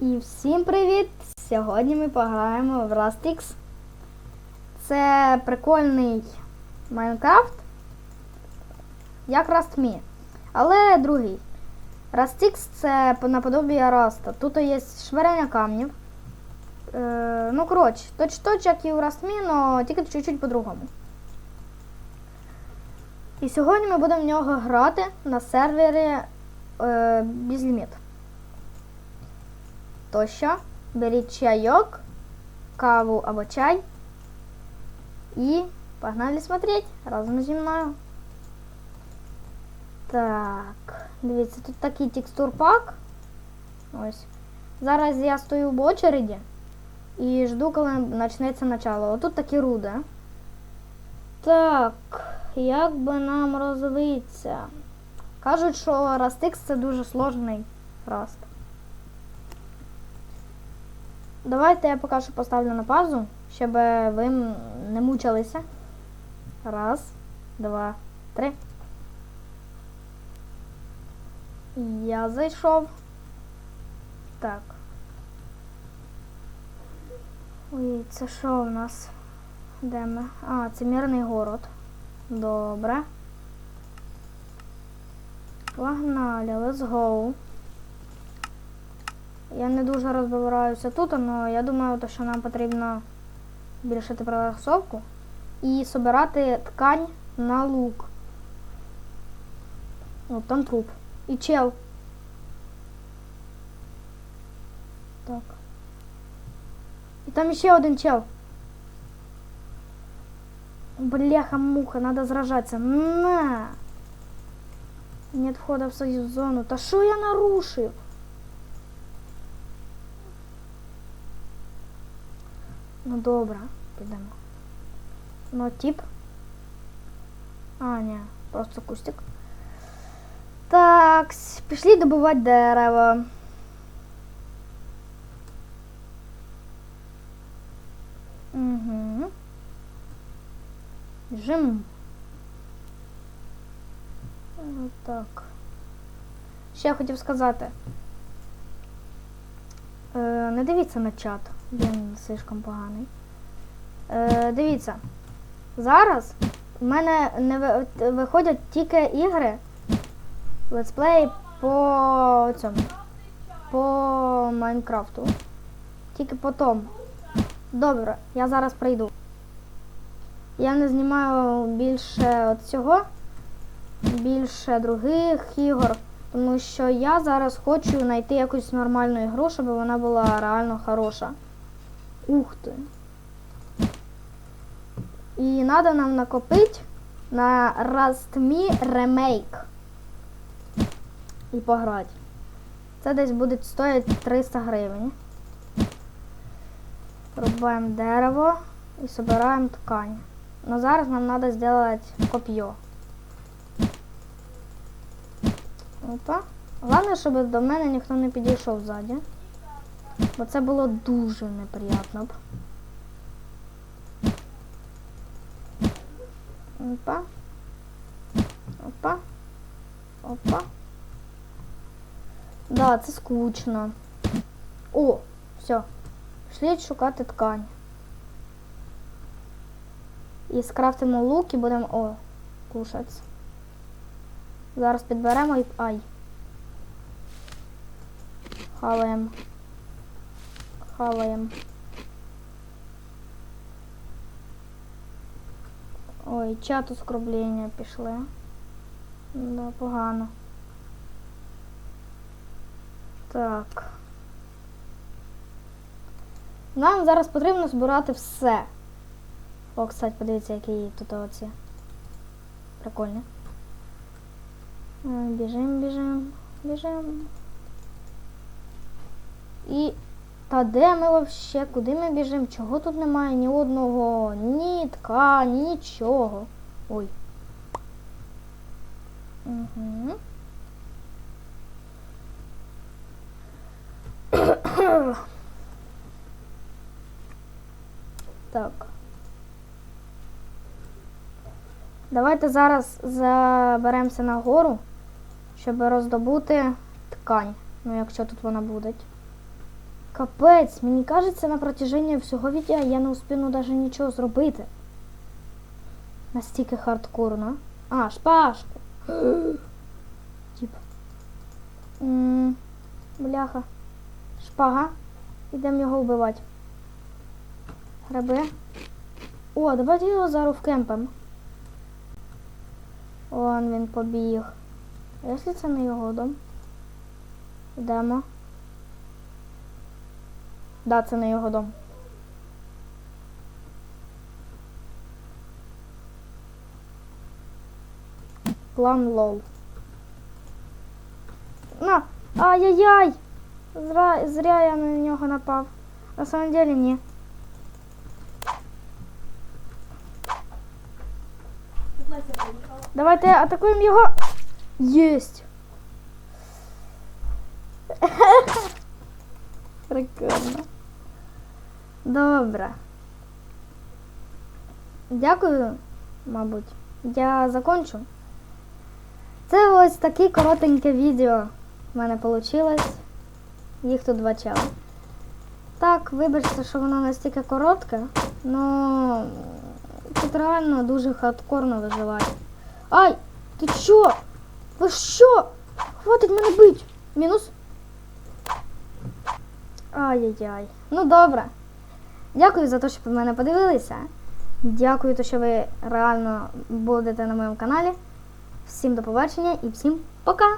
І всім привіт! Сьогодні ми пограємо в Rustix. Це прикольний Майнкрафт. Як Rust.me. Але другий. Rustix це наподобие Раста. Тут є швирення камнів. Е, ну, коротше, точ-точ, як і у Rust.me, але тільки чуть-чуть по-другому. І сьогодні ми будемо в нього грати на сервері е, Безліміт. То що? Беріть чайок, каву або чай. І погнали смотреть разом зі мною. Так, дивіться, тут такий текстурпак. Ось. Зараз я стою в очереді і жду, коли почнеться начало. Отут такі руди. Так, як би нам розвитися? Кажуть, що Rustix це дуже сложний раст. Давайте я поки що поставлю на паузу, щоб ви не мучилися. Раз, два, три. Я зайшов. Так. Ой, це що в нас? Де ми? А, це мирний город. Добре. Погнали, let's go. Я не дуже розбираюся тут, але я думаю, то, що нам потрібно збільшити прорисовку і збирати ткань на лук. О, там труп. І чел. Так. І там ще один чел. Бляха-муха, надо сражаться. На! Нет входа в свою зону. Та що я нарушив? Ну добре, підемо. Ну, тип. А, ні, просто кустик. Так, пішли добувати дерево. Угу. Жим. Так. Ще я хотів сказати. Е, не дивіться на чат. Він слишком поганий. Е, дивіться. Зараз в мене не виходять тільки ігри. Летсплеї по цьому. По Майнкрафту. Тільки по тому. Добре, я зараз прийду. Я не знімаю більше от цього, більше других ігор, тому що я зараз хочу знайти якусь нормальну ігру, щоб вона була реально хороша. Ух ти. І треба нам накопити на Rust.me Remake. І пограти. Це десь буде стоїти 300 гривень. Рубаємо дерево і збираємо ткань. Но зараз нам треба зробити коп'є. Опа. Головне, щоб до мене ніхто не підійшов ззаді. Бо це було дуже неприємно б. Опа. Опа. Опа. Да, це скучно. О, все. Пішли шукати ткань. І скрафтимо лук і будемо... О, кушати. Зараз підберемо і... Ай. Хаваємо. Хаваємо. Ой, чат оскорблення пішли. Да, погано. Так. Нам зараз потрібно збирати все. О, кстати, подивіться, які тут оці. Прикольні. Біжим, біжим, біжим. І. Та де ми вообще? Куди ми біжимо? Чого тут немає ні одного, ні ткані, нічого. Ой. Угу. Так. Давайте зараз заберемося на гору, щоб роздобути ткань. Ну, якщо тут вона буде. Капець, мені кажеться, на протяженні всього відео я не успіну навіть нічого зробити. Настільки хардкорно. А, шпажку. М, Бляха. Шпага. Ідемо його вбивати. Граби. О, давайте його зараз вкемпем. Он він побіг. Якщо це не його дом? Йдемо. Да, це не його дом. План лол. На! Ай-яй-яй! Зря, зря я на нього напав. На самом деле ні. Давайте атакуємо його. Єсть. Прикольно. Добре. Дякую, мабуть. Я закончу. Це ось таке коротеньке відео в мене вийшло. Їх тут два чела. Так, вибачте, що воно настільки коротке, але тут реально дуже хардкорно виживати. Ай! Ти чо? Ви що? Хватить мене бить! Мінус. Ай-яй-яй. Ну добре. Дякую за те, що ви мене подивилися. Дякую, що ви реально будете на моєму каналі. Всім до побачення і всім пока!